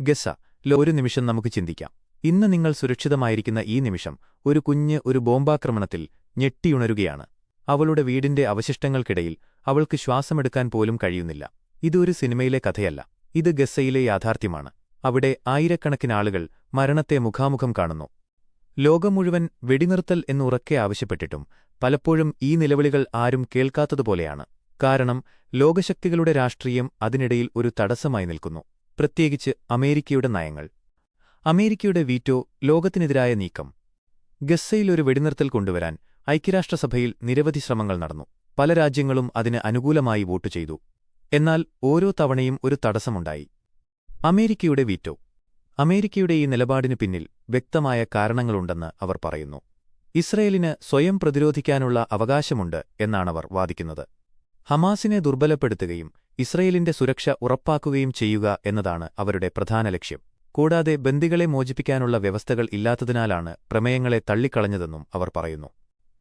Gaza. Law ഒരു നിമിഷം നമുക്ക് ചിന്തിക്കാം. ഇന്ന് നിങ്ങൾ സുരക്ഷിതമായിരിക്കുന്ന ഈ നിമിഷം ഒരു കുഞ്ഞ് ഒരു ബോംബാക്രമണത്തിൽ ഞെട്ടിയുണരുകയാണ്. അവളുടെ വീടിന്റെ അവശിഷ്ടങ്ങൾക്കിടയിൽ അവൾക്ക് ശ്വാസമെടുക്കാൻ പോലും കഴിയുന്നില്ല. ഇതൊരു സിനിമയിലെ കഥയല്ല. ഇത് ഗസയിലെ യാഥാർത്ഥ്യമാണ്. അവിടെ ആയിരക്കണക്കിന് ആളുകൾ മരണത്തെ മുഖാമുഖം കാണുന്നു. ലോകം മുഴുവൻ വെടിനിർത്തൽ എന്നുറക്കെ ആവശ്യപ്പെട്ടിട്ടും പലപ്പോഴും ഈ നിലവിളികൾ ആരും കേൾക്കാത്തതുപോലെയാണ്. കാരണം ലോകശക്തികളുടെ രാഷ്ട്രീയം അതിനിടയിൽ ഒരു തടസ്സമായി നിൽക്കുന്നു. പ്രത്യേകിച്ച് അമേരിക്കയുടെ നയങ്ങൾ. അമേരിക്കയുടെ വീറ്റോ ലോകത്തിനെതിരായ നീക്കം. ഗസ്സയിലൊരു വെടിനിർത്തൽ കൊണ്ടുവരാൻ ഐക്യരാഷ്ട്രസഭയിൽ നിരവധി ശ്രമങ്ങൾ നടന്നു. പല രാജ്യങ്ങളും അതിന് അനുകൂലമായി വോട്ടു ചെയ്തു. എന്നാൽ ഓരോ തവണയും ഒരു തടസ്സമുണ്ടായി. അമേരിക്കയുടെ വീറ്റോ. അമേരിക്കയുടെ ഈ നിലപാടിനു പിന്നിൽ വ്യക്തമായ കാരണങ്ങളുണ്ടെന്ന് അവർ പറയുന്നു. ഇസ്രയേലിന് സ്വയം പ്രതിരോധിക്കാനുള്ള അവകാശമുണ്ട് എന്നാണവർ വാദിക്കുന്നത്. ഹമാസിനെ ദുർബലപ്പെടുത്തുകയും ഇസ്രയേലിന്റെ സുരക്ഷ ഉറപ്പാക്കുകയും ചെയ്യുക എന്നതാണ് അവരുടെ പ്രധാന ലക്ഷ്യം. കൂടാതെ ബന്ദികളെ മോചിപ്പിക്കാനുള്ള വ്യവസ്ഥകൾ ഇല്ലാത്തതിനാലാണ് പ്രമേയങ്ങളെ തള്ളിക്കളഞ്ഞതെന്നും അവർ പറയുന്നു.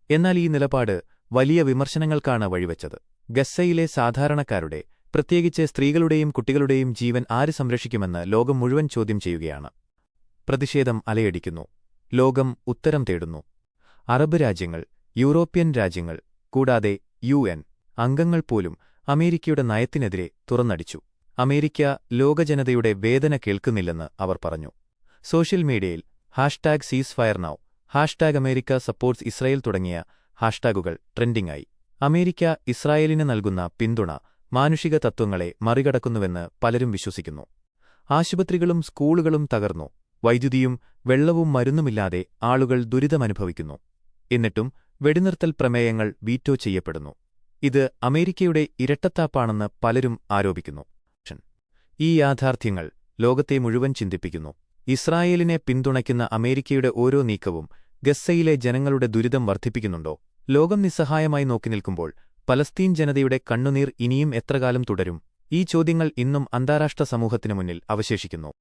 എന്നാൽ ഈ നിലപാട് വലിയ വിമർശനങ്ങൾക്കാണ് വഴിവെച്ചത്. ഗസ്സയിലെ സാധാരണക്കാരുടെ പ്രത്യേകിച്ച് സ്ത്രീകളുടെയും കുട്ടികളുടെയും ജീവൻ ആര് സംരക്ഷിക്കുമെന്ന് ലോകം മുഴുവൻ ചോദ്യം ചെയ്യുകയാണ്. പ്രതിഷേധം അലയടിക്കുന്നു. ലോകം ഉത്തരം തേടുന്നു. അറബ് രാജ്യങ്ങൾ യൂറോപ്യൻ രാജ്യങ്ങൾ കൂടാതെ യു അംഗങ്ങൾ പോലും അമേരിക്കയുടെ നയത്തിനെതിരെ തുറന്നടിച്ചു. അമേരിക്ക ലോകജനതയുടെ വേദന കേൾക്കുന്നില്ലെന്ന് അവർ പറഞ്ഞു. സോഷ്യൽ മീഡിയയിൽ hashtag cease fire now hashtag America supports Israel തുടങ്ങിയ ഹാഷ്ടാഗുകൾ ട്രെൻഡിംഗായി. അമേരിക്ക ഇസ്രായേലിന് നൽകുന്ന പിന്തുണ മാനുഷിക തത്വങ്ങളെ മറികടക്കുന്നുവെന്ന് പലരും വിശ്വസിക്കുന്നു. ആശുപത്രികളും സ്കൂളുകളും തകർന്നു. വൈദ്യുതിയും വെള്ളവും മരുന്നുമില്ലാതെ ആളുകൾ ദുരിതമനുഭവിക്കുന്നു. എന്നിട്ടും വെടിനിർത്തൽ പ്രമേയങ്ങൾ വീറ്റോ ചെയ്യപ്പെടുന്നു. ഇത് അമേരിക്കയുടെ ഇരട്ടത്താപ്പാണെന്ന് പലരും ആരോപിക്കുന്നു. ഈ യാഥാർത്ഥ്യങ്ങൾ ലോകത്തെ മുഴുവൻ ചിന്തിപ്പിക്കുന്നു. ഇസ്രായേലിനെ പിന്തുണയ്ക്കുന്ന അമേരിക്കയുടെ ഓരോ നീക്കവും ഗസ്സയിലെ ജനങ്ങളുടെ ദുരിതം വർദ്ധിപ്പിക്കുന്നുണ്ടോ? ലോകം നിസ്സഹായമായി നോക്കി നിൽക്കുമ്പോൾ പലസ്തീൻ ജനതയുടെ കണ്ണുനീർ ഇനിയും എത്രകാലം തുടരും? ഈ ചോദ്യങ്ങൾ ഇന്നും അന്താരാഷ്ട്ര സമൂഹത്തിനു മുന്നിൽ അവശേഷിക്കുന്നു.